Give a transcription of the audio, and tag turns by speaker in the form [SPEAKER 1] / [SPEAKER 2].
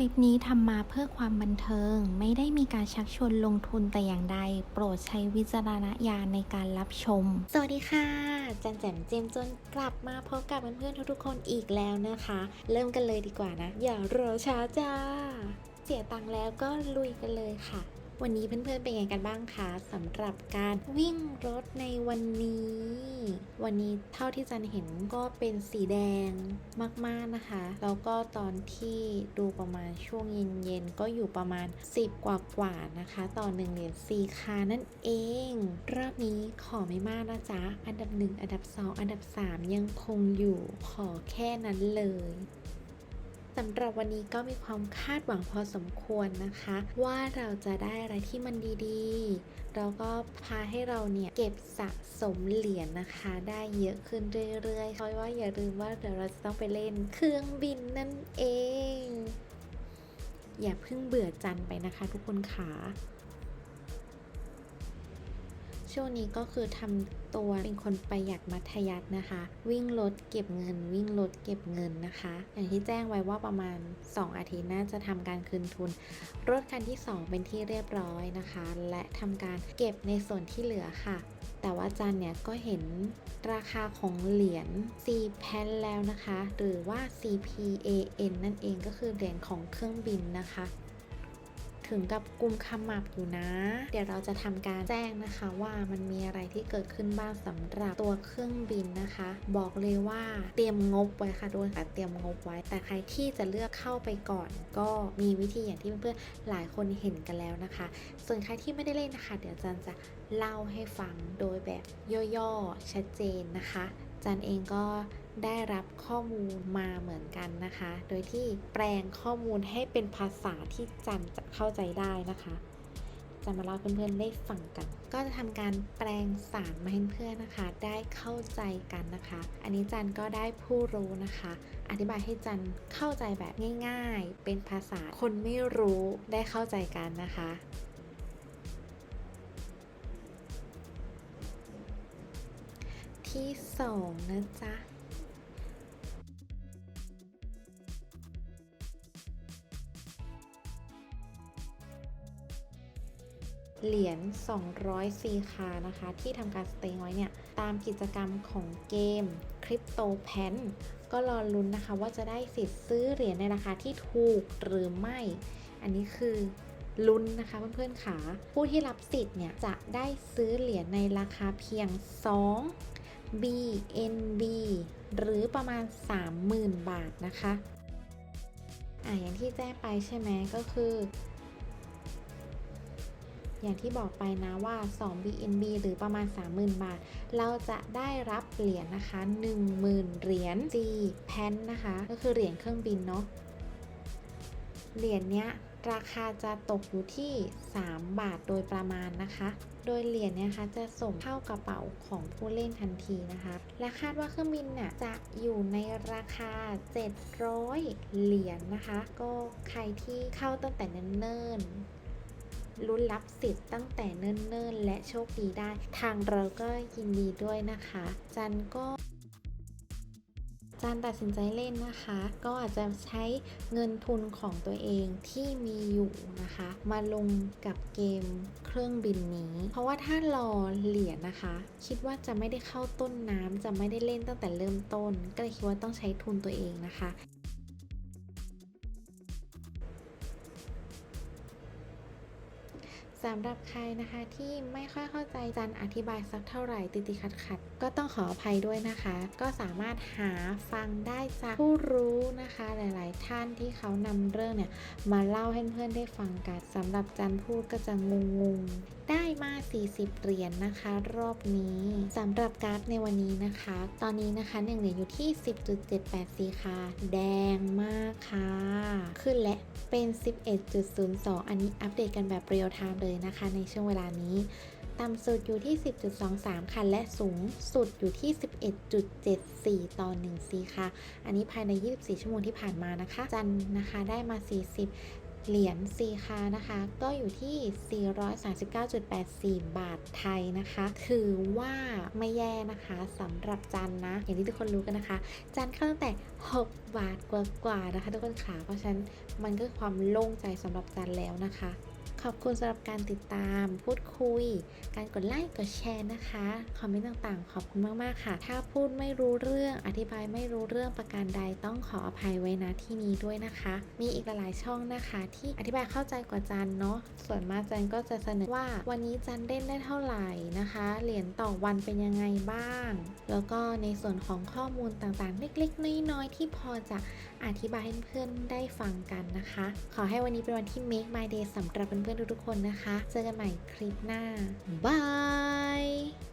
[SPEAKER 1] ลิปนี้ทำมาเพื่อความบันเทิง ไม่ได้มีการชักชวนลงทุนแต่อย่างใด โปรดใช้วิจารณญาณในการรับชม
[SPEAKER 2] สวัสดีค่ะ จันแจมเจมจนกลับมาพบกับเพื่อนๆทุกๆคนอีกแล้วนะคะ เริ่มกันเลยดีกว่านะ อย่ารอช้าจ้า เสียตังค์แล้วก็ลุยกันเลยค่ะ วันนี้เพื่อนๆเป็นไงกันบ้างคะสำหรับการวิ่งรถในวันนี้ วันนี้เท่าที่จันเห็นก็เป็นสีแดงมากๆนะคะ แล้วก็ตอนที่ดูประมาณช่วงเย็นๆก็อยู่ประมาณ 10 กว่าๆนะคะ ต่อหนึ่งเหรียญซีคานั่นเอง รอบนี้ขอไม่มากนะจ๊ะ อันดับ 1 อันดับ 2 อันดับ 3 ยังคงอยู่ขอแค่นั้นเลย สำหรับวันนี้ก็มีความคาดหวังพอสมควรนะคะ ว่าเราจะได้อะไรที่มันดีๆ เราก็พาให้เราเนี่ยเก็บสะสมเหรียญนะคะ ได้เยอะขึ้นเรื่อยๆเพราะว่าอย่าลืมว่าเดี๋ยวเราจะต้องไปเล่นเครื่องบินนั่นเอง อย่าเพิ่งเบื่อจันไปนะคะทุกคนขา ช่วงนี้ก็คือทำตัวเป็นคนประหยัดมัธยัสถ์นะคะ วิ่งรถเก็บเงิน วิ่งรถเก็บเงินนะคะ อย่างที่แจ้งไว้ว่าประมาณ 2 อาทิตย์น่าจะทำการคืนทุน รถคันที่ 2 เป็นที่เรียบร้อยนะคะ และทำการเก็บในส่วนที่เหลือค่ะ แต่ว่าจันเนี่ยก็เห็นราคาของเหรียญ C p a n แล้วนะคะ หรือว่า CPAN นั่นเองก็คือเหรียญของเครื่องบินนะคะ ถึงกับกุมขมับอยู่นะ เดี๋ยวเราจะทำการแจ้งนะคะว่ามันมีอะไรที่เกิดขึ้นบ้างสำหรับตัวเครื่องบินนะคะ บอกเลยว่าเตรียมงบไว้ค่ะโดนค่ะเตรียมงบไว้ แต่ใครที่จะเลือกเข้าไปก่อน ก็มีวิธีอย่างที่เพื่อนๆหลายคนเห็นกันแล้วนะคะ ส่วนใครที่ไม่ได้เล่นนะคะ เดี๋ยวจันจะเล่าให้ฟังโดยแบบย่อๆชัดเจนนะคะ จันเองก็ได้รับข้อมูลมาเหมือนกันนะคะ โดยที่แปลงข้อมูลให้เป็นภาษาที่จันจะเข้าใจได้นะคะจะมาเล่าเพื่อนๆได้ฟังกัน ก็จะทำการแปลงสารมาให้เพื่อนนะคะ ได้เข้าใจกันนะคะ อันนี้จันก็ได้ผู้รู้นะคะ อธิบายให้จันเข้าใจแบบง่าย ๆ เป็นภาษาคนไม่รู้ได้เข้าใจกันนะคะ ที่สองนะจ๊ะเหรียญ 200ซีคานะคะ ที่ทำการสเต็งไว้เนี่ย ตามกิจกรรมของเกมคริปโตแพนก็รอลุ้นนะคะว่าจะได้สิทธิ์ซื้อเหรียญในราคาที่ถูกหรือไม่ อันนี้คือลุ้นนะคะเพื่อนๆขาผู้ที่รับสิทธิ์เนี่ย จะได้ซื้อเหรียญในราคาเพียง 2 BNB หรือประมาณ 30,000 บาทนะคะอะอย่างที่แจ้งไปใช่ไหมก็คือ อย่างที่บอกไปนะว่า 2 BNB หรือประมาณ 30,000 บาท เราจะได้รับเหรียญนะคะ 10,000 เหรียญ G pen นะคะ ก็คือเหรียญเครื่องบินเนาะ เหรียญเนี้ย ราคาจะตกอยู่ที่ 3 บาทโดยประมาณนะคะ โดยเหรียญเนี่ยคะจะส่งเข้ากระเป๋าของผู้เล่นทันทีนะคะ และคาดว่าเครื่องบินน่ะจะอยู่ในราคา 700 เหรียญนะคะ ก็ใครที่เข้าตั้งแต่เนิ่นๆลุ้นรับสิทธิ์ตั้งแต่เนิ่นๆ และโชคดีได้ ทางเราก็ยินดีด้วยนะคะ จันก็ จานตัดสินใจเล่นนะคะ ก็อาจจะใช้เงินทุนของตัวเองที่มีอยู่นะคะ มาลงกับเกมเครื่องบินนี้ เพราะว่าถ้ารอเหรียญนะคะ คิดว่าจะไม่ได้เข้าต้นน้ำจะไม่ได้เล่นตั้งแต่เริ่มต้น ก็เลยคิดว่าต้องใช้ทุนตัวเองนะคะ สำหรับใครนะคะที่ไม่ค่อยเข้าใจจันอธิบายสักเท่าไหร่ติดติขัดขัดๆก็ต้องขออภัยด้วยนะคะ ก็สามารถหาฟังได้จากผู้รู้นะคะ หลาย ๆ ท่านที่เขานำเรื่องเนี่ยมาเล่าให้เพื่อนได้ฟังกันสำหรับจันพูดก็จะงงๆได้มา 40 เหรียญนนะคะ รอบนี้สำหรับกร์ดในวันนี้นะคะ ตอนนี้นะคะหนึ่งเหรียญอยู่ที่ 10.78สีค่ะ แดงมากค่ะ ขึ้นและเป็น 11.02 อันนี้อัปเดตกันแบบเรียลไทม์เลยนะคะ ในช่วงเวลานี้ ต่ำสุดอยู่ที่ 10.23 ค่ะ และสูงสุดอยู่ที่ 11.74 ต่อ1ซีค่ะ อันนี้ภายใน 24 ชั่วโมงที่ผ่านมานะคะ จันนะคะได้มา 40เหรียญซีคานะคะ ก็อยู่ที่ 439.84 บาทไทยนะคะ ถือว่าไม่แย่นะคะสำหรับจันนะ อย่างที่ทุกคนรู้กันนะคะ จันเข้าตั้งแต่ 6 บาทกว่าๆนะคะ ทุกคนขาเพราะฉะนั้นมันก็ความโล่งใจสำหรับจันแล้วนะคะ ขอบคุณสำหรับการติดตาม พูดคุย การกดไลค์กดแชร์นะคะ คอมเมนต์ต่างๆ ขอบคุณมากๆค่ะ ถ้าพูดไม่รู้เรื่องอธิบายไม่รู้เรื่องประการใดต้องขออภัยไว้นะที่นี้ด้วยนะคะ มีอีกหลายๆช่องนะคะ ที่อธิบายเข้าใจกว่าจันเนาะส่วนมากจันก็จะเสนอว่าวันนี้จันเล่นได้เท่าไหร่นะคะ เหรียญต่อวันเป็นยังไงบ้าง แล้วก็ในส่วนของข้อมูลต่างๆ เล็กๆ น้อยๆ ที่พอจะอธิบายให้เพื่อนได้ฟังกันนะคะ ขอให้วันนี้เป็นวันที่ make my day สำหรับเพื่อนๆทุกๆคนนะคะ เจอกันใหม่คลิปหน้า บาย